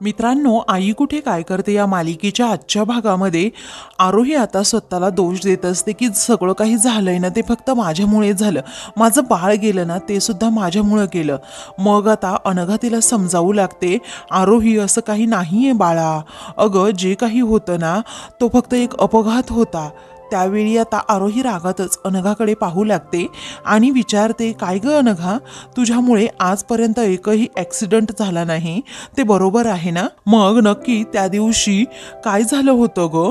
मित्रांनो आई कुठे काय करते या मालिकेच्या आजच्या भागामध्ये? आरोही आता स्वतःला दोष देत असते की सगळं काही झालंय ना ते फक्त माझ्यामुळे झालं. माझं बाळ गेलं ना ते सुद्धा माझ्यामुळं गेलं. मग आता अनघा तिला समजावू लागते आरोही असं काही नाही आहे बाळा. अगं जे काही होतं ना तो फक्त एक अपघात होता. त्यावेळी आता आरोही रागातच अनघाकडे पाहू लागते आणि विचारते काय ग अनघा? तुझ्यामुळे आजपर्यंत एकही ॲक्सिडंट झाला नाही. ते बरोबर आहे ना? मग नक्की त्या दिवशी काय झालं होतं गं?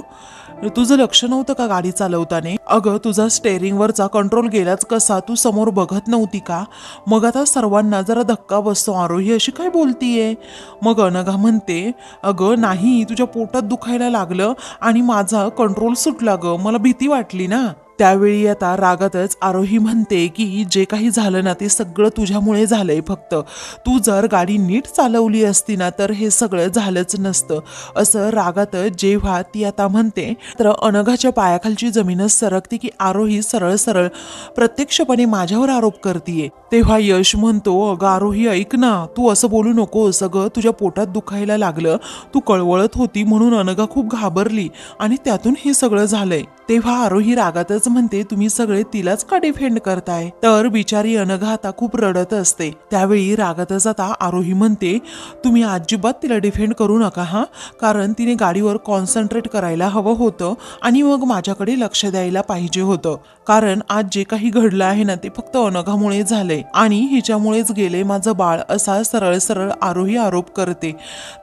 तुझं लक्ष नव्हतं का गाडी चालवताना? अगं तुझा स्टेअरिंगवरचा कंट्रोल गेलाच कसा? तू समोर बघत नव्हती का? मग आता सर्वांना जरा धक्का बसतो आरोही अशी काय बोलतीये? मग अनघा म्हणते अगं नाही तुझ्या पोटात दुखायला लागलं आणि माझा कंट्रोल सुटला गं. मला भीती वाटली ना. त्यावेळी आता रागातच आरोही म्हणते की जे काही झालं ना ते सगळं तुझ्यामुळे झालंय फक्त. तू जर गाडी नीट चालवली असती ना तर हे सगळं झालंच नसतं. असं रागातच जेव्हा ती आता म्हणते तर अनघाच्या पायाखालची जमीनच सरकते की आरोही सरळ सरळ प्रत्यक्षपणे माझ्यावर आरोप करतीये. तेव्हा यश म्हणतो अगं आरोही ऐक ना तू असं बोलू नको सगळं तुझ्या पोटात दुखायला लागलं. तू कळवळत होती म्हणून अनघा खूप घाबरली आणि त्यातून हे सगळं झालंय. तेव्हा आरोही रागातच म्हणते तुम्ही सगळे तिलाच का डिफेंड करताय. तर बिचारी अनघा आता खूप रडत असते. त्यावेळी रागातच आता आरोही म्हणते तुम्ही अजिबात तिला डिफेंड करू नका हा. कारण तिने गाडीवर कॉन्सन्ट्रेट करायला हवं होतं आणि मग माझ्याकडे लक्ष द्यायला पाहिजे होतं. कारण आज जे काही घडलं आहे ना ते फक्त अनघामुळे झालंय. आणि हिच्यामुळेच गेले माझं बाळ असा सरळ सरळ आरोही आरोप करते.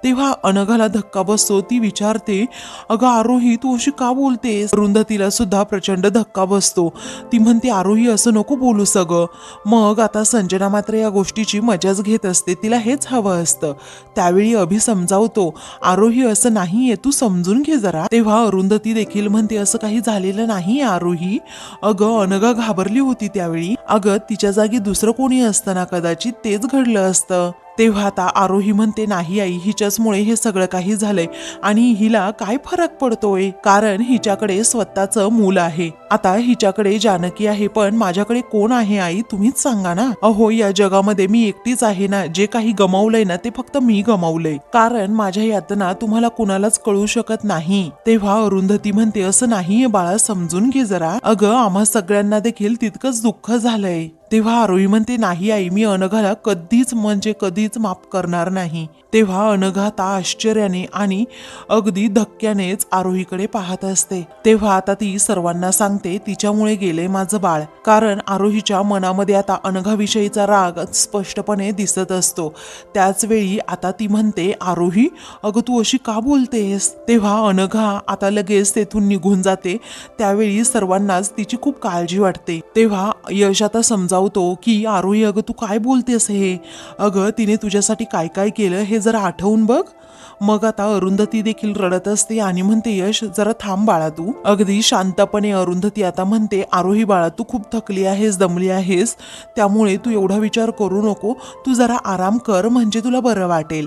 तेव्हा अनघाला धक्का बसतो ती विचारते अगं आरोही तू अशी का बोलतेस? अरुंधतीला सुद्धा प्रचंड धक्का बसतो. ती म्हणते आरोही असं नको बोलू सगळं. मग आता संजना मात्र या गोष्टीची मजाच घेत असते तिला हेच हवं असतं. त्यावेळी अभि समजावतो आरोही असं नाहीये तू समजून घे जरा. तेव्हा अरुंधती देखील म्हणते असं काही झालेलं नाही आरोही. अगं अनघा घाबरली होती त्यावेळी. अगं तिच्या जागी दुसरं कोणी असतं ना कदाचित तेच घडलं असतं. तेव्हा आता आरोही म्हणते नाही आई हिच्याचमुळे हे सगळं काही झालंय आणि हिला काय फरक पडतोय? कारण हिच्याकडे स्वतःचं मूल आहे. आता हिच्याकडे जानकी आहे पण माझ्याकडे कोण आहे आई? तुम्हीच सांगा ना. अहो या जगामध्ये मी एकटीच आहे ना. जे काही गमावलंय ना ते फक्त मी गमावलंय. कारण माझ्या यातना तुम्हाला कुणालाच कळू शकत नाही. तेव्हा अरुंधती म्हणते असं नाहीये बाळा समजून घे जरा. अगं आम्हा सगळ्यांना देखील तितकंच दुःख झालंय. तेव्हा आरोही म्हणते नाही आई मी अनघाला कधीच म्हणजे कधी कधीच माफ करणार नाही. तेव्हा अनघा आता आश्चर्याने आणि अगदी धक्क्यानेच आरोहीकडे पाहत असते. तेव्हा आता ती सर्वांना सांगते तिच्यामुळे गेले माझं बाळ. कारण आरोहीच्या मनामध्ये आता अनघाविषयीचा राग स्पष्टपणे दिसत असतो. त्याच वेळी आता ती म्हणते आरोही अगं तू अशी का बोलतेस? तेव्हा अनघा आता लगेच तेथून निघून जाते. त्यावेळी सर्वांनाच तिची खूप काळजी वाटते. तेव्हा यश आता समजावतो की आरोही अगं तू काय बोलतेस हे? अगं तिने तुझ्यासाठी काय काय केलं हे जरा आठवून बघ. मग आता अरुंधती देखील रडत असते आणि म्हणते यश जरा थांब बाळा तू. अगदी शांतपणे अरुंधती आता म्हणते आरोही बाळा तू खूप थकली आहेस दमली आहेस. त्यामुळे तू एवढा विचार करू नको. तू जरा आराम कर म्हणजे तुला बरं वाटेल.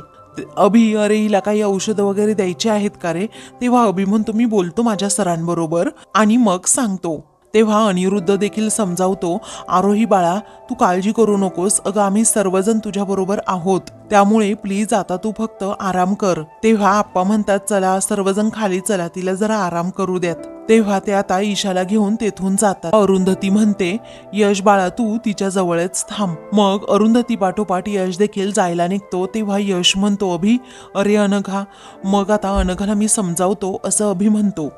अभि अरे हिला काही औषधं वगैरे द्यायची आहेत का रे? तेव्हा अभि म्हणतो मी बोलतो माझ्या सरांबरोबर आणि मग सांगतो. तेव्हा अनिरुद्ध देखील समजावतो आरोही बाळा तू काळजी करू नकोस. अगं आम्ही सर्वजण तुझ्याबरोबर आहोत. त्यामुळे प्लीज आता तू फक्त आराम कर. तेव्हा आप्पा म्हणतात चला सर्वजण खाली चला. तिला जरा आराम करू द्यात. तेव्हा ते आता ईशाला घेऊन तेथून जातात. अरुंधती म्हणते यश बाळा तू तिच्या जवळच थांब. मग अरुंधती पाठोपाठ यश देखील जायला निघतो. तेव्हा यश म्हणतो अभि अरे अनघा. मग आता अनघाला मी समजावतो असं अभि म्हणतो.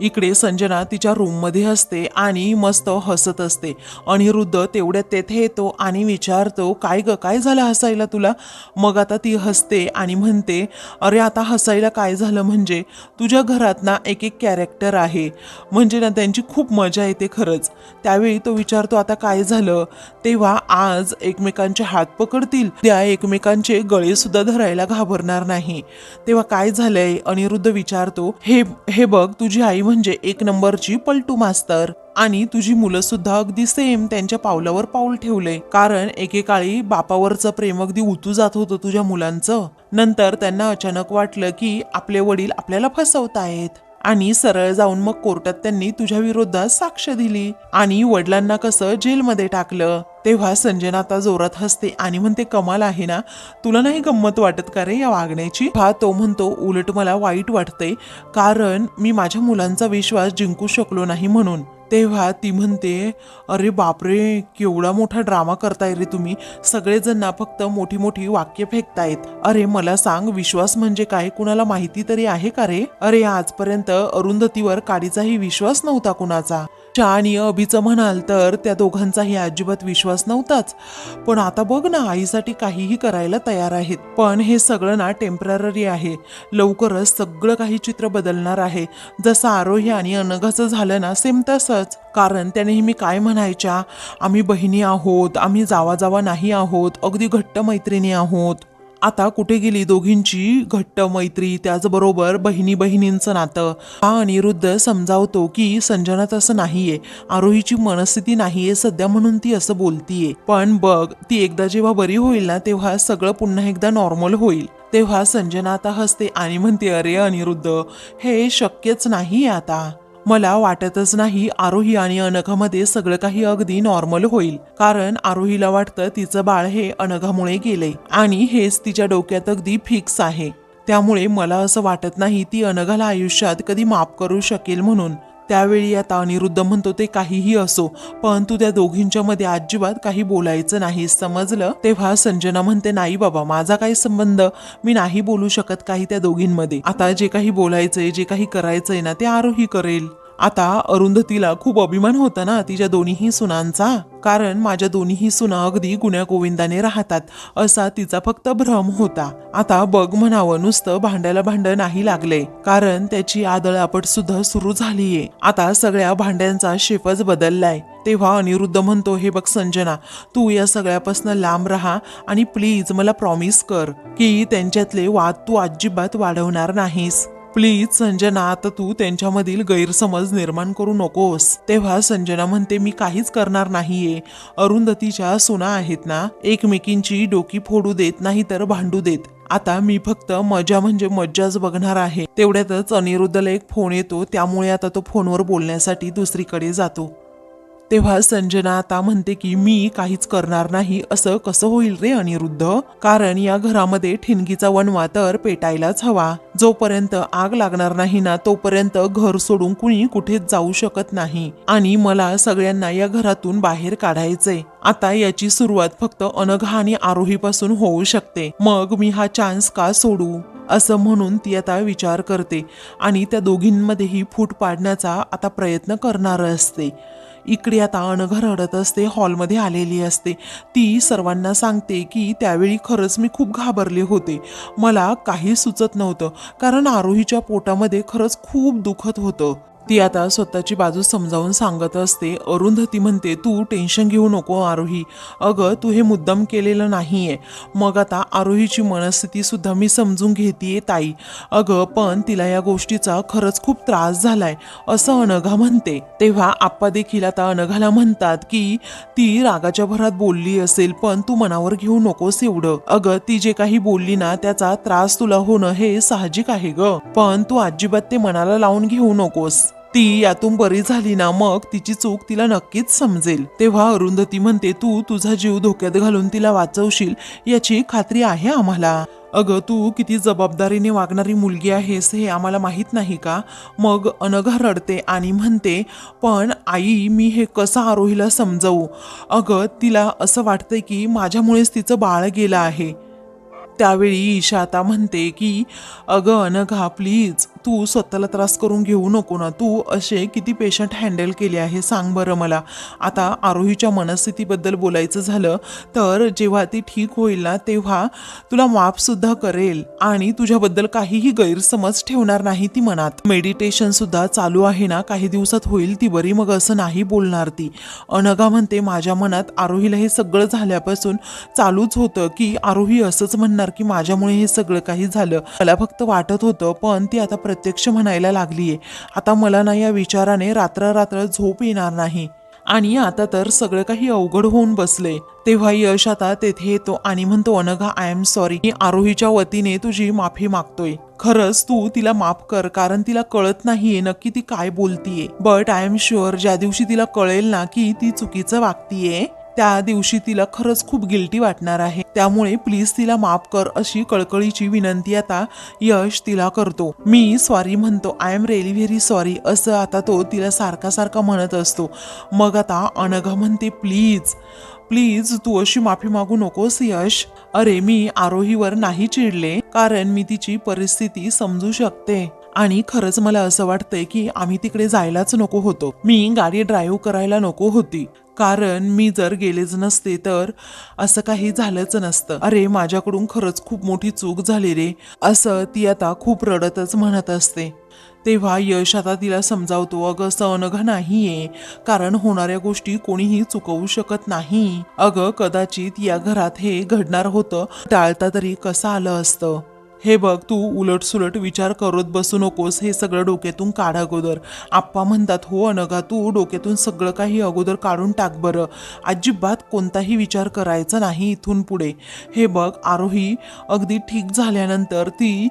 इकडे संजना तिच्या रूममध्ये असते आणि मस्त हसत असते. अनिरुद्ध तेवढ्यात तेथे येतो आणि विचारतो काय ग काय झालं हसायला तुला? मग आता ती हसते आणि म्हणते अरे आता हसायला काय झालं म्हणजे? तुझ्या घरात ना एक एक कॅरेक्टर आहे. म्हणजे ना त्यांची खूप मजा येते खरंच. त्यावेळी तो विचारतो आता काय झालं? तेव्हा आज एकमेकांचे हात पकडतील. त्या एकमेकांचे गळेसुद्धा धरायला घाबरणार नाही. तेव्हा काय झालंय? अनिरुद्ध विचारतो हे हे बघ तुझी आई म्हणजे एक नंबरची पलटू मास्तर. आणि तुझी मुलं सुद्धा अगदी सेम त्यांच्या पावलावर पाऊल ठेवले. कारण एकेकाळी बापावरचं प्रेम अगदी उतू जात होतं तुझ्या मुलांचं. नंतर त्यांना अचानक वाटलं की आपले वडील आपल्याला फसवतायत आणि सरळ जाऊन मग कोर्टात त्यांनी तुझ्या विरोधात साक्ष दिली. आणि वडिलांना कसं जेलमध्ये टाकलं. तेव्हा संजना आता जोरात हसते आणि म्हणते कमाल आहे ना तुला नाही गंमत वाटत का रे या वागण्याची? हा तो म्हणतो उलट मला वाईट वाटतंय कारण मी माझ्या मुलांचा विश्वास जिंकू शकलो नाही म्हणून. तेव्हा ती म्हणते अरे बापरे केवढा मोठा ड्रामा करताय रे तुम्ही. सगळेजण ना फक्त मोठी मोठी वाक्य फेकतायत. अरे मला सांग विश्वास म्हणजे काय? कुणाला माहिती तरी आहे का रे? अरे आजपर्यंत अरुंधतीवर काडीचाही विश्वास नव्हता कुणाचा. आणि अभिचं म्हणाल तर त्या दोघांचाही अजिबात विश्वास नव्हताच. पण आता बघ ना आईसाठी काहीही करायला तयार आहेत. पण हे सगळं ना टेंपररी आहे. लवकरच सगळं काही चित्र बदलणार आहे. जसं आरोही आणि अनघाचं झालं ना सेम तसंच. कारण त्या नेहमी काय म्हणायच्या? आम्ही बहिणी आहोत आम्ही जावा जावा नाही आहोत अगदी घट्ट मैत्रिणी आहोत. आता कुठे गेली दोघींची? घट्ट मैत्री त्याचबरोबर बहिणी बहिणींचं नातं. हा अनिरुद्ध समजावतो की संजना तसं नाहीये. आरोहीची मनस्थिती नाहीये सध्या म्हणून ती असं बोलतीये. पण बघ ती एकदा जेव्हा बरी होईल ना तेव्हा सगळं पुन्हा एकदा नॉर्मल होईल. तेव्हा संजना आता हसते आणि म्हणते अरे अनिरुद्ध हे शक्यच नाही आता. मला वाटतच नाही आरोही आणि अनघामध्ये सगळं काही अगदी नॉर्मल होईल. कारण आरोहीला वाटतं तिचं बाळ हे अनघामुळे गेले आणि हेच तिच्या डोक्यात अगदी फिक्स आहे. त्यामुळे मला असं वाटत नाही ती अनघाला आयुष्यात कधी माफ करू शकेल म्हणून. त्यावेळी आता अनिरुद्ध म्हणतो ते काहीही असो पण तू त्या दोघींच्या मध्ये अजिबात काही बोलायचं नाही. समजलं? तेव्हा संजना म्हणते नाही बाबा माझा काही संबंध मी नाही बोलू शकत काही त्या दोघींमध्ये. आता जे काही बोलायचंय जे काही करायचंय ना ते आरोही करेल. आता अरुंधतीला खूप अभिमान होता ना तिच्या दोन्हीही सुनांचा. कारण माझ्या दोन्हीही सुना अगदी गुण्या गोविंदाने राहतात असा तिचा फक्त भ्रम होता. आता बघ म्हणावं नुसतं भांड्याला भांड नाही लागले. कारण त्याची आदळापट सुद्धा सुरू झालीये. आता सगळ्या भांड्यांचा शेपच बदललाय. तेव्हा अनिरुद्ध म्हणतो हे बघ संजना तू या सगळ्यापासून लांब राहा आणि प्लीज मला प्रॉमिस कर की त्यांच्यातले वाद तू अजिबात वाढवणार नाहीस. प्लीज संजना आता तू त्यांच्यामधील गैरसमज निर्माण करू नकोस. तेव्हा संजना म्हणते मी काहीच करणार नाहीये. अरुंधतीच्या सुना आहेत ना एकमेकींची डोकी फोडू देत नाही तर भांडू देत. आता मी फक्त मजा म्हणजे मज्जाच बघणार आहे. तेवढ्यातच अनिरुद्धला एक फोन येतो त्यामुळे आता तो फोनवर बोलण्यासाठी दुसरीकडे जातो. तेव्हा संजना आता म्हणते की मी काहीच करणार नाही असं कसं होईल रे अनिरुद्ध? कारण या घरामध्ये ठिणगीचा वनवा तर पेटायलाच हवा. जोपर्यंत आग लागणार नाही ना तोपर्यंत घर सोडून कुणी कुठेच जाऊ शकत नाही. आणि मला सगळ्यांना या घरातून बाहेर काढायचंय. आता याची सुरुवात फक्त अनघा आणि आरोहीपासून होऊ शकते. मग मी हा चान्स का सोडू? असं म्हणून ती आता विचार करते आणि त्या दोघींमध्येही फूट पाडण्याचा आता प्रयत्न करणार असते. इकडे आता अणघर रडत असते हॉलमध्ये आलेली असते. ती सर्वांना सांगते की त्यावेळी खरंच मी खूप घाबरले होते. मला काही सुचत नव्हतं कारण आरोहीच्या पोटामध्ये खरंच खूप दुखत होतं. ती आता स्वतःची बाजू समजावून सांगत असते. अरुंधती म्हणते तू टेन्शन घेऊ नको आरोही. अगं तू हे मुद्दाम केलेलं नाही आहे मग आता आरोहीची मनस्थितीसुद्धा मी समजून घेतीये ताई. अगं पण तिला या गोष्टीचा खरंच खूप त्रास झालाय असं अनघा म्हणते. तेव्हा आप्पा देखील आता अनघाला म्हणतात की ती रागाच्या भरात बोलली असेल पण तू मनावर घेऊ नकोस एवढं. अगं ती जे काही बोलली ना त्याचा त्रास तुला होणं हे साहजिक आहे ग. पण तू अजिबात ते मनाला लावून घेऊ नकोस. ती यातून बरी झाली ना मग तिची चूक तिला नक्कीच समजेल. तेव्हा अरुंधती म्हणते तू तुझा जीव धोक्यात घालून तिला वाचवशील याची खात्री आहे आम्हाला. अगं तू किती जबाबदारीने वागणारी मुलगी आहेस हे आम्हाला माहीत नाही का? मग अनघा रडते आणि म्हणते पण आई मी हे कसं आरोहीला समजवू? अगं तिला असं वाटतंय की माझ्यामुळेच तिचं बाळ गेलं आहे. त्यावेळी ईशा आता म्हणते की अगं अनघा प्लीज तू स्वतःला त्रास करून घेऊ नको ना. तू असे किती पेशंट हँडल केले आहे सांग बरं मला. आता आरोहीच्या मनस्थितीबद्दल बोलायचं झालं तर जेव्हा ती ठीक होईल ना तेव्हा तुला माफसुद्धा करेल आणि तुझ्याबद्दल काहीही गैरसमज ठेवणार नाही ती मनात. मेडिटेशनसुद्धा चालू आहे ना काही दिवसात होईल ती बरी मग असं नाही बोलणार ती. अनघा म्हणते माझ्या मनात आरोहीला हे सगळं झाल्यापासून चालूच होतं की आरोही असंच म्हणणार की माझ्यामुळे हे सगळं काही झालं. मला फक्त वाटत होतं पण ती आता प्रत्यक्ष म्हणायला लागलीये. आता मला ना या विचाराने रात्र रात्र झोप येणार नाही. आणि आता तर सगळं काही अवघड होऊन बसले. तेव्हा यश आता तेथे येतो आणि म्हणतो अनघा आय एम सॉरी मी आरोहीच्या वतीने तुझी माफी मागतोय. खरंच तू तिला माफ कर कारण तिला कळत नाहीये नक्की ती काय बोलतीये. बट आय एम शुअर ज्या दिवशी तिला कळेल ना की ती चुकीचं वागतीये. त्या दिवशी तिला खरंच खूप गिल्टी वाटणार आहे. त्यामुळे प्लीज तिला माफ कर अशी कळकळीची विनंती आता यश तिला करतो. मी सॉरी म्हणतो. I am really very sorry असं आता तो तिला सारखा सारखा म्हणत असतो. मग आता अनघा म्हणते प्लीज प्लीज तू अशी माफी मागू नकोस यश. अरे मी आरोहीवर नाही चिडले कारण मी तिची परिस्थिती समजू शकते. आणि खरंच मला असं वाटतंय की आम्ही तिकडे जायलाच नको होतो. मी गाडी ड्राईव्ह करायला नको होती. कारण मी जर गेलेच नसते तर असं काही झालंच नसतं. अरे माझ्याकडून खरंच खूप मोठी चूक झाली रे असं ती आता खूप रडतच म्हणत असते. तेव्हा यश आता तिला समजावतो अगं सणघ नाही नाहीये कारण होणाऱ्या गोष्टी कोणीही चुकवू शकत नाही. अगं कदाचित या घरात हे घडणार होतं टाळता तरी कसं आलं असतं? हे बघ तू उलटसुलट विचार करत बसू नकोस हे सगळं डोक्यातून काढ अगोदर. आप्पा म्हणतात हो अनघा तू डोक्यातून सगळं काही अगोदर काढून टाक बरं. अजिबात कोणताही विचार करायचा नाही इथून पुढे. हे बघ आरोही अगदी ठीक झाल्यानंतर ती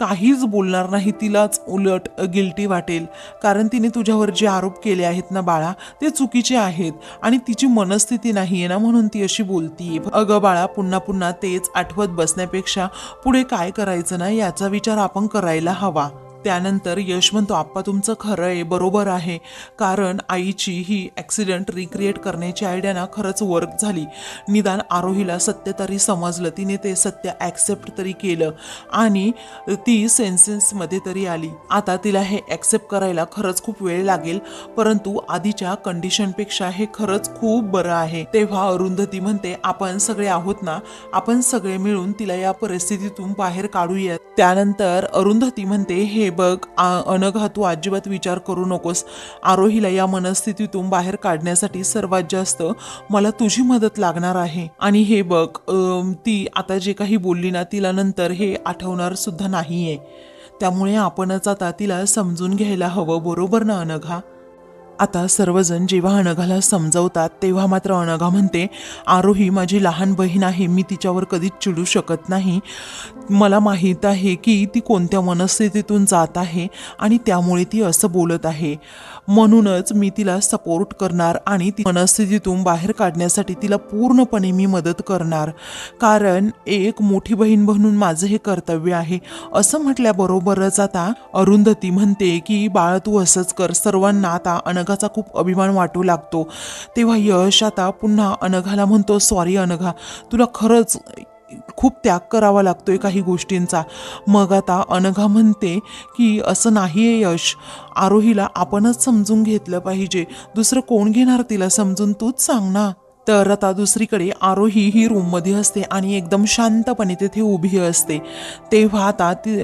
काहीच बोलणार नाही तिलाच उलट गिल्टी वाटेल. कारण तिने तुझ्यावर जे आरोप केले आहेत ना बाळा ते चुकीचे आहेत आणि तिची मनस्थिती नाही आहे ना म्हणून ती अशी बोलतीये. अगं बाळा पुन्हा पुन्हा तेच आठवत बसण्यापेक्षा पुढे काय करायचं? ना याचा विचार आपण करायला हवा. त्यानंतर यश म्हणतो आप्पा तुमचं खरं आहे बरोबर आहे. कारण आईची ही ॲक्सिडेंट रिक्रिएट करण्याची आयडिया ना खरंच वर्क झाली. निदान आरोहीला सत्य तरी समजलं. तिने ते सत्य ॲक्सेप्ट तरी केलं. आणि ती सेन्सेसमध्ये तरी आली. आता तिला हे ॲक्सेप्ट करायला खरंच खूप वेळ लागेल. परंतु आधीच्या कंडिशनपेक्षा हे खरंच खूप बरं आहे. तेव्हा अरुंधती म्हणते आपण सगळे आहोत ना? आपण सगळे मिळून तिला या परिस्थितीतून बाहेर काढूया त्यानंतर अरुंधती म्हणते हे बघ आ- तू अजिबात विचार करू नकोस. आरोहीला या मनस्थितीतून बाहेर काढण्यासाठी सर्वात जास्त मला तुझी मदत लागणार आहे. आणि हे बघ ती आता जे काही बोलली ना तिला नंतर हे आठवणार सुद्धा नाहीये. त्यामुळे आपणच आता तिला समजून घ्यायला हवं बरोबर ना अनघा? आता सर्वजण जेव्हा अनघाला समजवतात तेव्हा मात्र अनघा म्हणते आरोही माझी लहान बहीण आहे मी तिच्यावर कधीच चिडू शकत नाही. मला माहीत आहे की ती कोणत्या मनस्थितीतून जात आहे आणि त्यामुळे ती असं बोलत आहे. म्हणूनच मी तिला सपोर्ट करणार आणि ती मनस्थितीतून बाहेर काढण्यासाठी तिला पूर्णपणे मी मदत करणार. कारण एक मोठी बहीण म्हणून माझं हे कर्तव्य आहे. असं म्हटल्याबरोबरच आता अरुंधती म्हणते की बाळ तू असंच कर. सर्वांना आता अनघाचा खूप अभिमान वाटू लागतो. तेव्हा यश आता पुन्हा अनघाला म्हणतो सॉरी अनघा. तुला खरंच खूप त्याग करावा लागतोय काही गोष्टींचा. मग आता अनघा म्हणते की असं नाही आहे यश. आरोहीला आपणच समजून घेतलं पाहिजे. दुसरं कोण घेणार तिला समजून तूच सांग ना. तर आता दुसरीकडे आरोही ही रूममध्ये असते आणि एकदम शांतपणे तिथे उभी असते. तेव्हा आता ती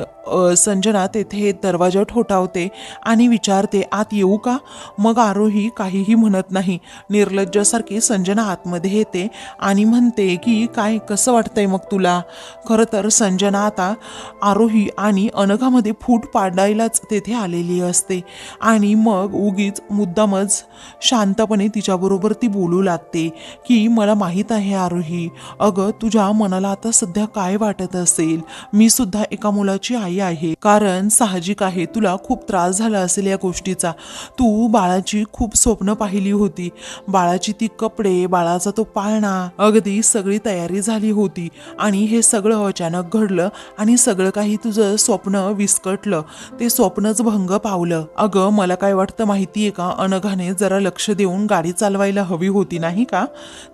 संजना तेथे दरवाजा ठोठावते आणि विचारते आत येऊ का? मग आरोही काहीही म्हणत नाही. निर्लज्जासारखी संजना आतमध्ये येते आणि म्हणते की काय कसं वाटतंय मग तुला? खरं तर संजना आता आरोही आणि अनघामध्ये फूट पाडायलाच तेथे आलेली असते आणि मग उगीच मुद्दामच शांतपणे तिच्याबरोबर ती बोलू लागते की मला माहीत आहे आरोही अगं तुझ्या मनाला आता सध्या काय वाटत असेल? मी सुद्धा एका मुलाची आई आहे. कारण साहजिक आहे तुला खूप त्रास झाला असेल या गोष्टीचा. तू बाळाची खूप स्वप्न पाहिली होती. बाळाची ती कपडे बाळाचा तो पाळणा. अगदी सगळी तयारी झाली होती. आणि हे सगळं अचानक घडलं आणि सगळं काही तुझं स्वप्न विस्कटलं. ते स्वप्नच भंग पावलं. अगं मला काय वाटतं माहितीये का? अनघाने जरा लक्ष देऊन गाडी चालवायला हवी होती नाही का?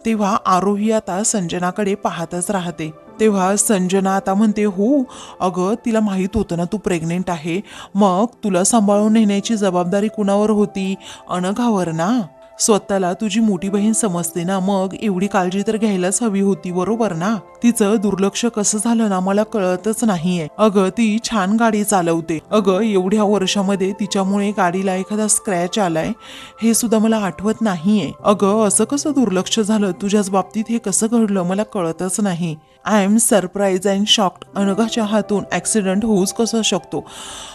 तेव्हा आरोही आता संजनाकडे पाहतच राहते. तेव्हा संजना आता म्हणते हो अगं तिला माहीत होतं ना तू प्रेग्नेंट आहे. मग तुला सांभाळून नेण्याची जबाबदारी कुणावर होती? अनघावर ना? स्वतःला तुझी मोठी बहीण समजते ना मग एवढी काळजी तर घ्यायलाच हवी होती बरोबर ना? तिचं दुर्लक्ष कसं झालं ना मला कळतच नाहीये. अगं ती छान गाडी चालवते. अगं एवढ्या वर्षामध्ये तिच्यामुळे गाडीला एखादा स्क्रॅच आलाय हे सुद्धा मला आठवत नाहीये. अगं असं कसं दुर्लक्ष झालं? तुझ्याच बाबतीत हे कसं घडलं मला कळतच नाही. I am surprise and shocked अनघाच्या हातून ॲक्सिडेंट होऊच कसं शकतो?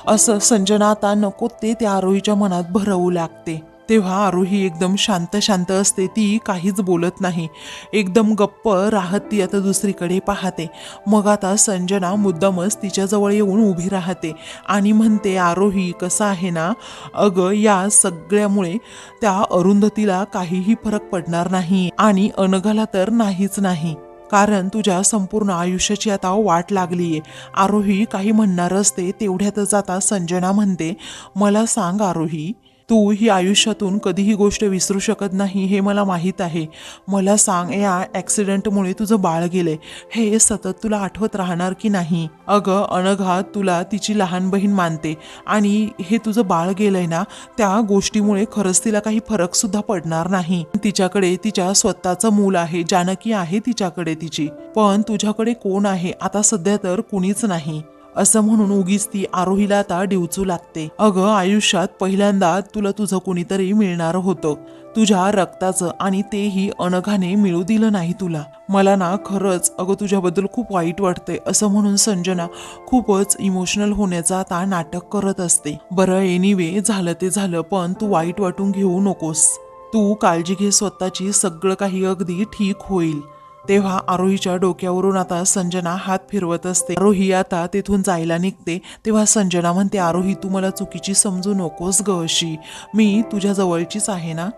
असं संजना आता नको ते त्या आरोहीच्या मनात भरवू लागते. तेव्हा आरोही एकदम शांत शांत असते ती काहीच बोलत नाही. एकदम गप्प राहत ती आता दुसरीकडे पाहते. मग आता संजना मुद्दामच तिच्याजवळ येऊन उभी राहते आणि म्हणते आरोही कसं आहे ना? अगं या सगळ्यामुळे त्या अरुंधतीला काहीही फरक पडणार नाही आणि अनघाला तर नाहीच नाही. कारण तुझ्या संपूर्ण आयुष्याची आता वाट लागली आहे आरोही काही म्हणणार असते तेवढ्यातच आता संजना म्हणते मला सांग आरोही तू ही आयुष्यातून कधीही गोष्ट विसरू शकत नाही हे मला माहीत आहे. मला सांग या ॲक्सिडेंटमुळे तुझं बाळ गेले हे सतत तुला आठवत राहणार की नाही? अगं अनघा तुला तिची लहान बहीण मानते आणि हे तुझं बाळ गेलंय ना त्या गोष्टीमुळे खरंच तिला काही फरक सुद्धा पडणार नाही. तिच्याकडे तिच्या स्वतःचं मूल आहे जानकी आहे तिच्याकडे तिची. पण तुझ्याकडे कोण आहे? आता सध्या तर कुणीच नाही. असं म्हणून उगीच ती आरोहीला आता डिवचू लागते. अगं आयुष्यात पहिल्यांदा तुला तुझं कुणीतरी मिळणार होतं. तुझ्या रक्ताचं आणि तेही अनघाने मिळू दिलं नाही तुला. मला ना खरंच अगं तुझ्याबद्दल खूप वाईट वाटतंय असं म्हणून संजना खूपच इमोशनल होण्याचा आता नाटक करत असते. बरं एनिवे झालं ते झालं पण तू वाईट वाटून घेऊ नकोस. तू काळजी घे स्वतःची सगळं काही अगदी ठीक होईल. तेव्हा आरोहीच्या डोक्यावरून आता संजना हात फिरवत असते. आरोही आता तिथून जायला निघते. तेव्हा संजना म्हणते आरोही तू मला चुकीची समजू नकोस ग अशी. मी तुझ्या जवळचीच आहे ना?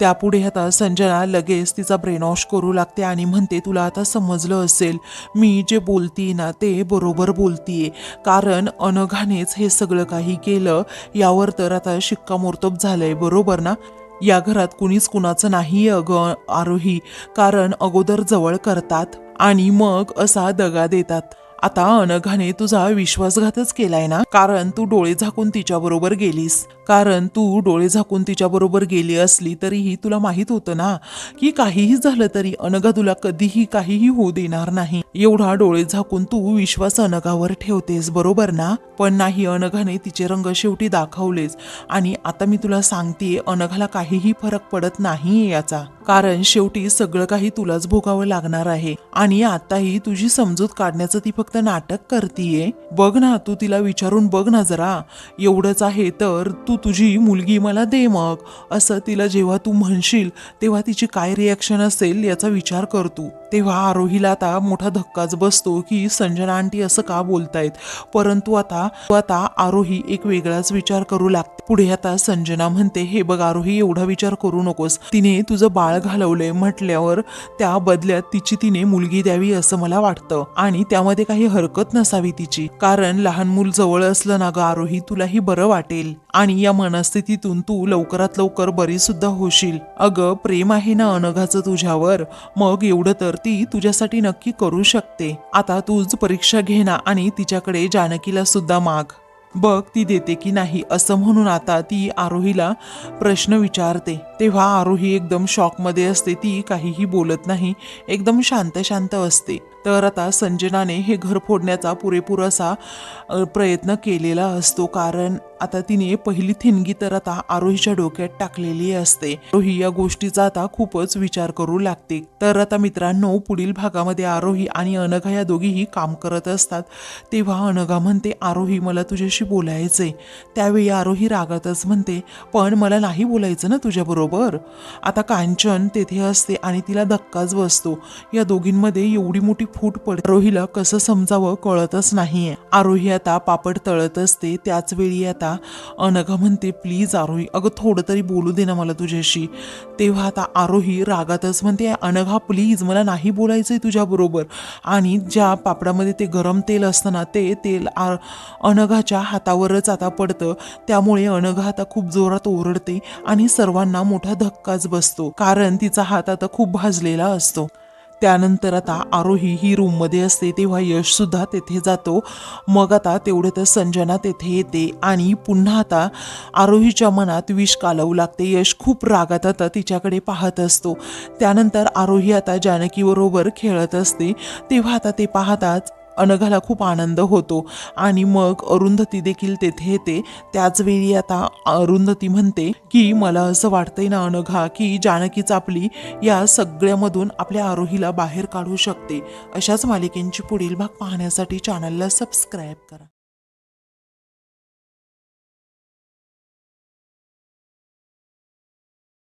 त्यापुढे आता संजना लगेच तिचा ब्रेनवॉश करू लागते आणि म्हणते तुला आता समजलं असेल. मी जे बोलतीये ना ते बरोबर बोलतीये. कारण अनघानेच हे सगळं काही केलं यावर तर आता शिक्कामोर्तब झालंय बरोबर ना? या घरात कुणीच कुणाचं नाही अगं आरोही. कारण अगोदर जवळ करतात आणि मग असा दगा देतात. आता अनघाने तुझा विश्वासघातच केलाय ना? कारण तू डोळे झाकून तिच्याबरोबर गेलीस. कारण तू डोळे झाकून तिच्याबरोबर गेली असली तरीही तुला माहीत होतं ना? की काहीही झालं तरी अनघा तुला कधीही काहीही होऊ देणार नाही. एवढा डोळे झाकून तू विश्वास अनघावर ठेवतेस बरोबर ना? पण नाही अनघाने तिचे रंग शेवटी दाखवलेच आणि आता मी तुला सांगते अनघाला काहीही फरक पडत नाही याचा. कारण शेवटी सगळं काही तुलाच भोगावं लागणार आहे. आणि आताही तुझी समजूत काढण्याचं ती फक्त नाटक करतीये. बघ ना तू तिला विचारून बघ ना जरा. एवढंच आहे तर तू तुझी मुलगी मला दे मग. असं तिला जेव्हा तू म्हणशील तेव्हा तिची काय रिॲक्शन असेल याचा विचार कर तू. तेव्हा आरोहीला आता मोठा धक्काच बसतो की संजना आंटी असं का बोलतायत? परंतु आता आता आरोही एक वेगळाच विचार करू लागते. पुढे आता संजना म्हणते हे बघ आरोही एवढा विचार करू नकोस. तिने तुझं बाळ घालवलंय म्हटल्यावर त्या बदल्यात तिची तिने मुलगी द्यावी असं मला वाटतं. आणि त्यामध्ये काही हरकत नसावी तिची. कारण लहान मूल जवळ असलं ना ग आरोही तुलाही बरं वाटेल. आणि या मनस्थितीतून तू लवकरात लवकर बरी सुद्धा होशील. अगं प्रेम आहे ना अनघाचं तुझ्यावर? मग एवढं तर ती तुझ्यासाठी नक्की करू शकते. आता तूच परीक्षा घे ना आणि तिच्याकडे जानकीला सुद्धा माग. बघ ती देते की नाही असं म्हणून आता ती आरोहीला प्रश्न विचारते. तेव्हा आरोही एकदम शॉकमध्ये असते ती काहीही बोलत नाही एकदम शांत शांत असते. तर आता संजनाने हे घर फोडण्याचा पुरेपूर असा प्रयत्न केलेला असतो. कारण आता तिने पहिली थिणगी तर आता आरोहीच्या डोक्यात टाकलेली असते. आरोही या गोष्टीचा आता खूपच विचार करू लागते. तर आता मित्रांनो पुढील भागामध्ये आरोही आणि अनघा या दोघीही काम करत असतात. तेव्हा अनघा म्हणते आरोही मला तुझ्याशी बोलायचंय. त्यावेळी आरोही रागातच म्हणते पण मला नाही बोलायचं ना तुझ्याबरोबर आता कांचन तेथे असते आणि तिला धक्काच बसतो. या दोघींमध्ये एवढी मोठी फूट पडते. आरोहीला कसं समजावं कळतच नाहीये. आरोही आता पापड तळत असते. त्याच वेळी आता अनघा म्हणते प्लीज आरोही अगं थोडं तरी बोलू दे ना मला तुझ्याशी. तेव्हा आता आरोही रागातच म्हणते अनघा प्लीज मला नाही बोलायचंय तुझ्याबरोबर आणि ज्या पापडामध्ये ते गरम तेल असतं ना ते तेल आ- अनघाच्या हातावरच आता पडतं. त्यामुळे अनघा आता खूप जोरात ओरडते आणि सर्वांना मोठा धक्काच बसतो. कारण तिचा हात आता खूप भाजलेला असतो. त्यानंतर आता आरोही ही रूममध्ये असते तेव्हा यशसुद्धा तेथे जातो. मग आता तेवढ्यातच संजना तेथे येते आणि पुन्हा आता आरोहीच्या मनात विष कालवू लागते. यश खूप रागात आता तिच्याकडे पाहत असतो. त्यानंतर आरोही आता जानकीबरोबर खेळत असते. तेव्हा आता ते पाहताच अनघाला खूप आनंद होतो. आणि मग अरुंधती देखील तेथे येते. त्याचवेळी आता अरुंधती म्हणते की मला असं वाटतंय ना अनघा की जानकीच आपली या सगळ्यामधून आपल्या आरोहीला बाहेर काढू शकते. अशाच मालिकेंची पुढील भाग पाहण्यासाठी चॅनलला सबस्क्राईब करा.